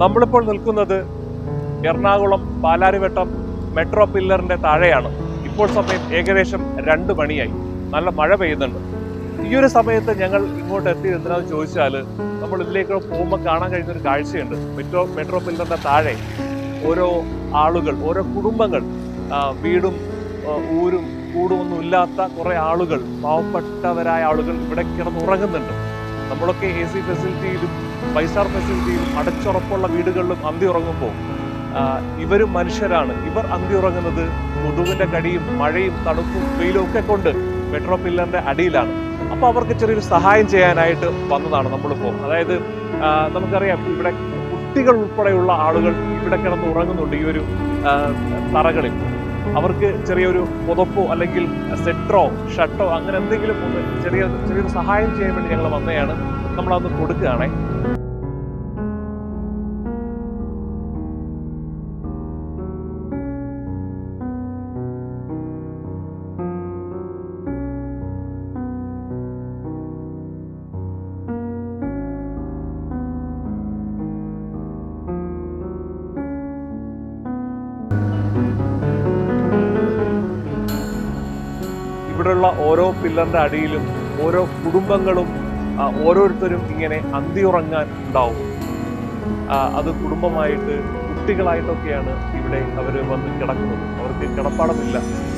നമ്മളിപ്പോൾ നിൽക്കുന്നത് എറണാകുളം പാലാരിവട്ടം മെട്രോ പില്ലറിന്റെ താഴെയാണ്. ഇപ്പോൾ സമയം ഏകദേശം രണ്ട് മണിയായി. നല്ല മഴ പെയ്യുന്നുണ്ട്. ഈ ഒരു സമയത്ത് ഞങ്ങൾ ഇങ്ങോട്ട് എത്തി എന്തിനാന്ന് ചോദിച്ചാൽ നമ്മൾ ഇതിലേക്ക് പോകുമ്പോൾ കാണാൻ കഴിയുന്ന ഒരു കാഴ്ചയുണ്ട്. മെട്രോ മെട്രോ പില്ലറിന്റെ താഴെ ഓരോ ആളുകൾ ഓരോ കുടുംബങ്ങൾ വീടും ഊരും കൂടും ഒന്നും ഇല്ലാത്ത കുറെ ആളുകൾ പാവപ്പെട്ടവരായ ആളുകൾ ഇവിടെ കിടന്നുറങ്ങുന്നുണ്ട്. നമ്മളൊക്കെ എ സി ഫെസിലിറ്റിയിലും ഫൈവ് സ്റ്റാർ ഫെസിലിറ്റിയിലും അടച്ചുറപ്പുള്ള വീടുകളിലും അന്തി ഉറങ്ങുമ്പോൾ ഇവരും മനുഷ്യരാണ്. ഇവർ അന്തി ഉറങ്ങുന്നത് കൊതുകിന്റെ കടിയും മഴയും തണുപ്പും വെയിലും ഒക്കെ കൊണ്ട് മെട്രോ പില്ലറിന്റെ അടിയിലാണ്. അപ്പോൾ അവർക്ക് ചെറിയൊരു സഹായം ചെയ്യാനായിട്ട് വന്നതാണ് നമ്മളിപ്പോൾ അതായത് നമുക്കറിയാം ഇവിടെ കുട്ടികൾ ഉൾപ്പെടെയുള്ള ആളുകൾ ഇവിടെ കിടന്ന് ഉറങ്ങുന്നുണ്ട് ഈ ഒരു തറകളിൽ. അവർക്ക് ചെറിയൊരു പുതപ്പോ അല്ലെങ്കിൽ സെറ്ററോ ഷർട്ടോ അങ്ങനെ എന്തെങ്കിലും ഒന്ന് ചെറിയ ചെറിയൊരു സഹായം ചെയ്യാൻ വേണ്ടി ഞങ്ങൾ വന്നതാണ്. നമ്മളതൊന്ന് കൊടുക്കുകയാണേ. ഇവിടെയുള്ള ഓരോ പില്ലറിന്റെ അടിയിലും ഓരോ കുടുംബങ്ങളും ഓരോരുത്തരും ഇങ്ങനെ അന്തിയുറങ്ങാൻ ഉണ്ടാവും. അത് കുടുംബമായിട്ട് കുട്ടികളായിട്ടൊക്കെയാണ് ഇവിടെ അവർ വന്ന് കിടക്കുന്നത്. അവർക്ക് കിടപ്പാടമില്ല.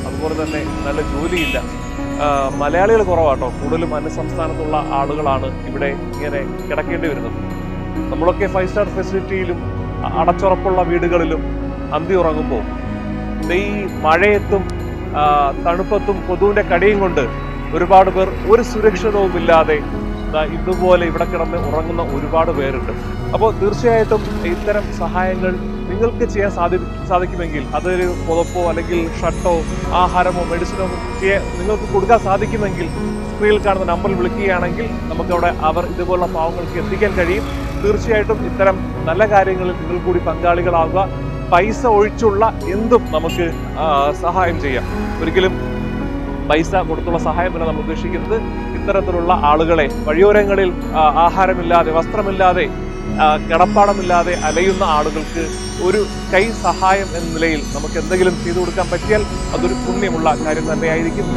അതുപോലെ തന്നെ നല്ല ജോലിയില്ല. മലയാളികൾ കുറവാട്ടോ. കൂടുതലും അന്യ സംസ്ഥാനത്തുള്ള ആളുകളാണ് ഇവിടെ ഇങ്ങനെ കിടക്കേണ്ടി വരുന്നത്. നമ്മളൊക്കെ ഫൈവ് സ്റ്റാർ ഫെസിലിറ്റിയിലും അടച്ചുറപ്പുള്ള വീടുകളിലും അന്തി ഉറങ്ങുമ്പോൾ ഈ മഴയത്തും തണുപ്പത്തും കൊതുവിന്റെ കടിയും കൊണ്ട് ഒരുപാട് പേർ ഒരു സുരക്ഷിതവും ഇല്ലാതെ ഇതുപോലെ ഇവിടെ കിടന്ന് ഉറങ്ങുന്ന ഒരുപാട് പേരുണ്ട്. അപ്പോൾ തീർച്ചയായിട്ടും ഇത്തരം സഹായങ്ങൾ നിങ്ങൾക്ക് ചെയ്യാൻ സാധി സാധിക്കുമെങ്കിൽ അതൊരു പുതപ്പോ അല്ലെങ്കിൽ ഷർട്ടോ ആഹാരമോ മെഡിസിനോ നിങ്ങൾക്ക് കൊടുക്കാൻ സാധിക്കുമെങ്കിൽ സ്ക്രീനിൽ കാണുന്ന നമ്പറിൽ വിളിക്കുകയാണെങ്കിൽ നമുക്കവിടെ അവർ ഇതുപോലുള്ള പാവങ്ങൾക്ക് എത്തിക്കാൻ കഴിയും. തീർച്ചയായിട്ടും ഇത്തരം നല്ല കാര്യങ്ങളിൽ നിങ്ങൾ കൂടി പങ്കാളികളാവുക. പൈസ ഒഴിച്ചുള്ള എന്തും നമുക്ക് സഹായം ചെയ്യാം. ഒരിക്കലും പൈസ കൊടുത്തുള്ള സഹായമല്ല നമ്മൾ ഉദ്ദേശിക്കുന്നത്. ഇത്തരത്തിലുള്ള ആളുകളെ വഴിയോരങ്ങളിൽ ആഹാരമില്ലാതെ വസ്ത്രമില്ലാതെ കിടപ്പാടമില്ലാതെ അലയുന്ന ആളുകൾക്ക് ഒരു കൈ സഹായം എന്ന നിലയിൽ നമുക്ക് എന്തെങ്കിലും ചെയ്തു കൊടുക്കാൻ പറ്റിയാൽ അതൊരു പുണ്യമുള്ള കാര്യം തന്നെയായിരിക്കും.